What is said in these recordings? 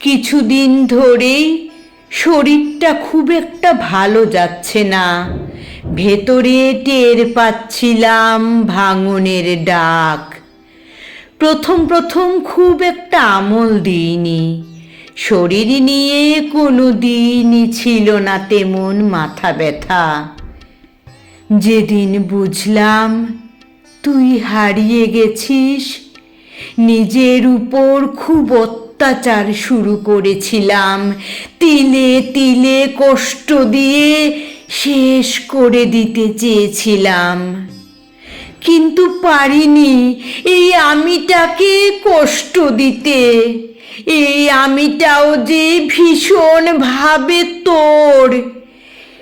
কিছুদিন ধরেই শরীরটা খুব একটা ভালো যাচ্ছে না। ভেতরে টের পাচ্ছিলাম ভাঙনের ডাক। প্রথম প্রথম খুব একটা আমল দিইনি। শরীর নিয়ে কোনো দিনই ছিল না তেমন মাথা ব্যথা। যেদিন বুঝলাম তুই হারিয়ে গেছিস, নিজের উপর খুব অত্যাচার শুরু করেছিলাম। তিলে তিলে কষ্ট দিয়ে শেষ করে দিতে চেয়েছিলাম। কিন্তু পারিনি এই আমিটাকে কষ্ট দিতে। এই আমিটাও যে ভীষণ ভাবে তোর,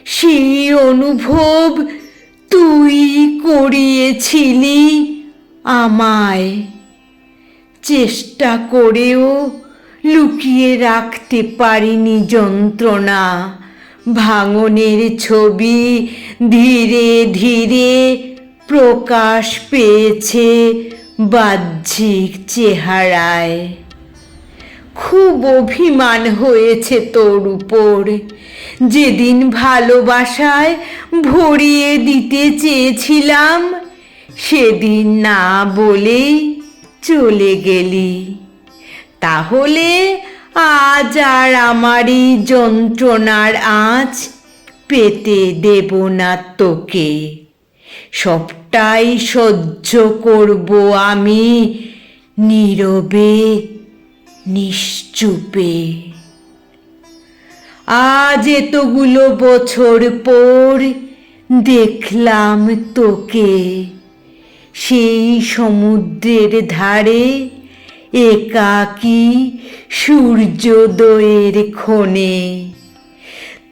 সেই অনুভব তুই করিয়েছিলি আমায়। চেষ্টা করেও লুকিয়ে রাখতে পারিনি যন্ত্রণা। ভাঙনের ছবি ধীরে ধীরে প্রকাশ পেয়েছে বাহ্যিক চেহারায়। খুব অভিমান হয়েছে তোর উপর। যেদিন ভালোবাসায় ভরিয়ে দিতে চেয়েছিলাম, সেদিন না বলেই চলে গেলি। তাহলে আজ আর আমারই যন্ত্রণার আঁচ পেতে দেব না তোকে। সবটাই সহ্য করব আমি নীরবে, নিশ্চুপে। আজ এতগুলো বছর পর দেখলাম তোকে। সেই সমুদ্রের ধারে একাকী সূর্যোদয়ের ক্ষণে।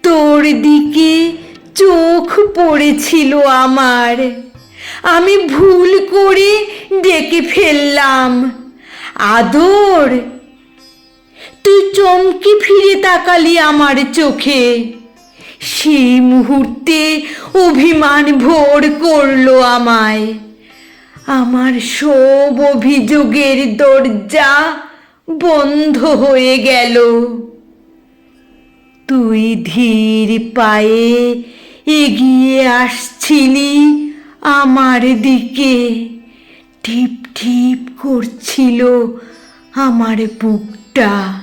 তোর দিকে চোখ পড়েছিল আমার। আমি ভুল করে ডেকে ফেললাম। আদর। তুই চমকে ফিরে তাকালি আমার চোখে। সেই মুহূর্তে অভিমান ভোর করল আমায়। আমার সব অভিযোগের দরজা বন্ধ হয়ে গেল। তুই ধীর পায়ে এগিয়ে আসছিলি আমার দিকে। ঠিপ ঠিপ করছিল আমার বুকটা।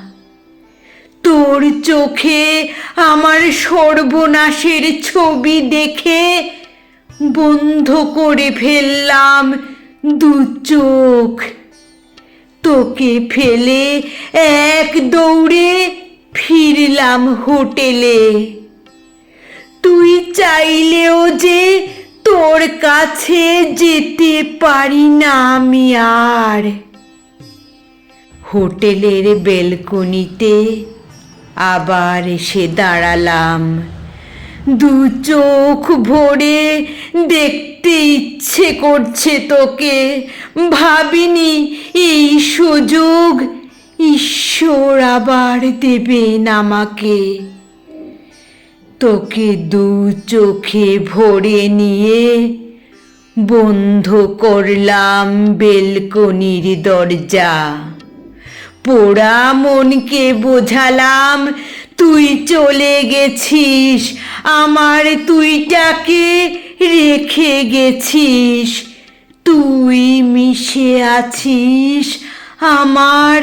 তোর চোখে আমার সর্বনাশের ছবি দেখে বন্ধ করে ফেললাম দু চোখ। তোকে ফেলে এক দৌড়ে ফিরলাম হোটেলে। তুই চাইলেও যে তোর কাছে যেতে পারি না আমি আর। হোটেলের বেলকনিতে আবার এসে দাঁড়ালাম। দু চোখ ভরে দেখতে ইচ্ছে করছে তোকে। ভাবিনি এই সুযোগ ঈশ্বর আবার দেবেন আমাকে। তোকে দু চোখে ভরে নিয়ে বন্ধ করলাম বেলকনির দরজা। পোড়া মনকে বোঝালাম তুই চলে গেছিস, আমার তুইটাকে রেখে গেছিস। তুই মিশে আছিস আমার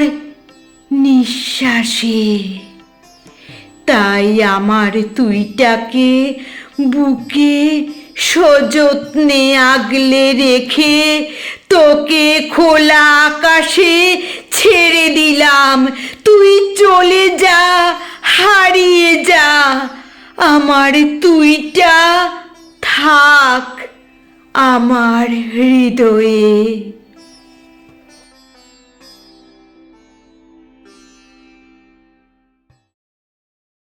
নিঃশ্বাসে। তাই আমার তুইটাকে বুকে সযত্নে আগলে রেখে তোকে খোলা আকাশে ছেড়ে দিলাম। তুই চলে যা আমার তুইটা থাক আমার হৃদয়ে।